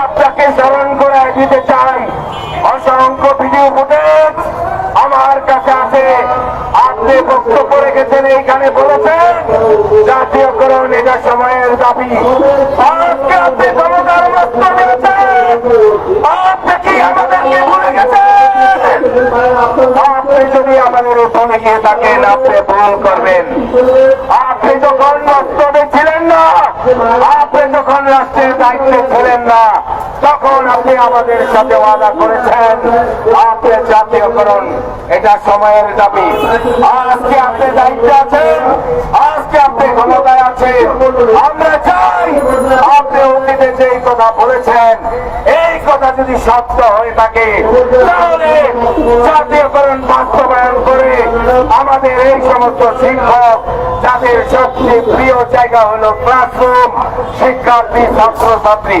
আপনাকে স্মরণ করে দিতে চাই। অসংখ্য ভিডিও ফুটেজ আমার কাছে আছে। আপনি বক্তব্য রেখেছেন, এইখানে বলেছেন, জাতীয়করণ এটা সময়ের দাবি। আমাদের তাকে নামতে ভুল করবেন। আপনি যখন রাষ্ট্রে ছিলেন না, আপনি যখন রাষ্ট্রের দায়িত্বে ছিলেন না তখন আপনি আমাদের সাথে ওয়াদা করেছেন আপনি জাতীয়করণ। এটা সময়ের দাবি। আজকে আপনি দায়িত্বে আছেন, আজকে আপনি ক্ষমতায় আছেন। আমরা চাই আপনি অতীতে যে কথা বলেছেন, এই কথা যদি সত্য হয়ে থাকে, তাহলে জাতীয়করণ বাস্তবায়ন করে আমাদের এই সমস্ত শিক্ষক, যাদের সবচেয়ে প্রিয় জায়গা হলো ক্লাসরুম শিক্ষার্থী, ছাত্রছাত্রী।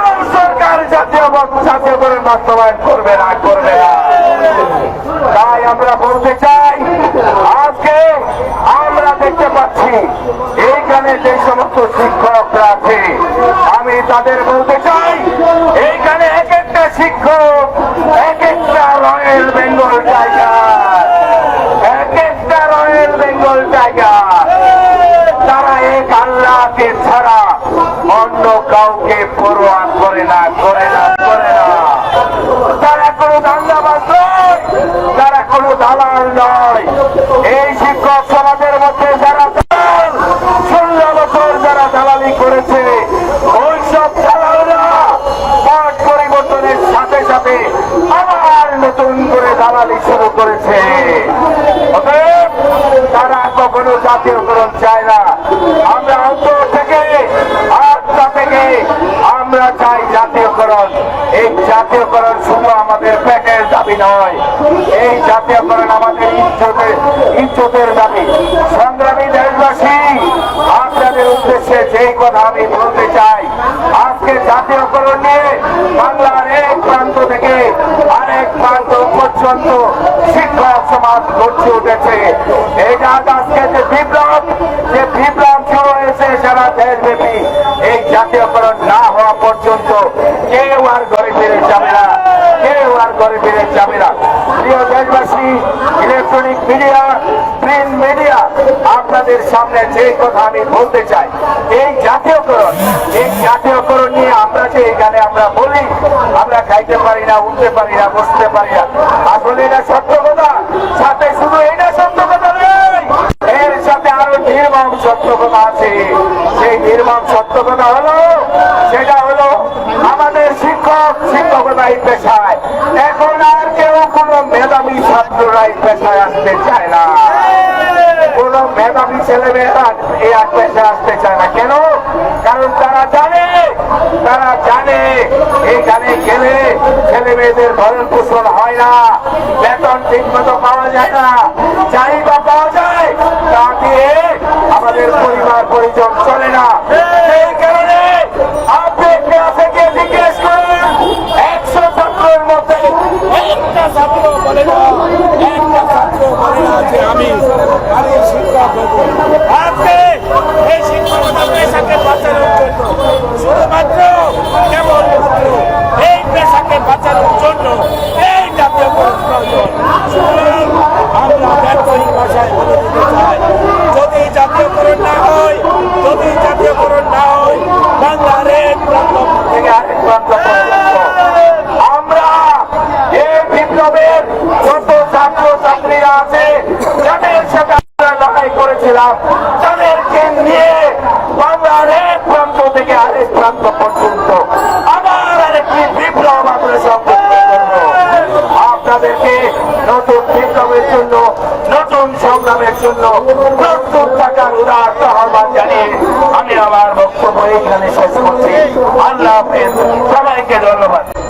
বাস্তবায়ন করবে না করবে না। তাই আমরা বলতে চাই, আজকে আমরা দেখতে পাচ্ছি, এইখানে যে সমস্ত শিক্ষকরা আছে, আমি তাদের বলতে চাই, এইখানে এক একটা শিক্ষক, এক একটা রয়্যাল বেঙ্গল টাইগার, এক একটা রয়্যাল বেঙ্গল টাইগার। তারা এক আল্লাহকে ছাড়া অন্য কাউকে পরোয়া করে না করে না। নয়। এই শিক্ষক সমাজের মধ্যে জাতীয়করণ শুধু আমাদের পেটের দাবি নয়, এই জাতীয়করণ আমাদের ইজ্জতের ইজ্জতের দাবি। সংগ্রামী দেশবাসী, আপনাদের উদ্দেশ্যে যেই কথা আমি বলতে চাই, আজকে জাতীয়করণ নিয়ে বাংলার এক প্রান্ত থেকে আরেক প্রান্ত পর্যন্ত শিক্ষক সমাজ গড়ছে উঠেছে। এটা আজকে যে বিপ্লব যে বিপ্লব শুরু হয়েছে সারা দেশব্যাপী, এই জাতীয়করণ না হওয়া পর্যন্ত কেউ আর ফিরে আপনাদের সামনে যে কথা আমি বলতে চাই, এই জাতীয়করণ এই জাতীয়করণ নিয়ে আমরা যে এখানে আমরা বলি, আমরা খাইতে পারি না, উঠতে পারি না, বসতে পারি না। আসলে এটা সত্য কথা। সাথে শুধু এটা সত্য কথা সেই নির্মম সত্য কথা হলো, সেটা হলো, আমাদের শিক্ষক শিক্ষকতাই পেশায়। এখন আর কেউ কোনো মেধাবী ছাত্ররাই পেশায় আসতে চায় না। কোন মেধাবী ছেলে মেয়েরা এই এক পেশায় আসতে চায় না। কেন? কারণ তারা জানে তারা জানে এখানে গেলে ছেলে মেয়েদের ভরণ পোষণ হয় না, বেতন ঠিক মতো পাওয়া যায় না, চাহিদা পাওয়া যায়, তা দিয়ে আমাদের পরিবার পরিজন চলে না। সেই কারণে প্রান্ত পর্যন্ত। আবার আরেকটি বিপ্লব আমরা করব। আপনাদেরকে নতুন বিপ্লবের জন্য, নতুন সংগ্রামের জন্য প্রস্তুত থাকার উদাহরণ আহ্বান জানিয়ে আমি আমার বক্তব্য এইখানে শেষ করছি। আল্লাহ হাফেজ। সবাইকে ধন্যবাদ।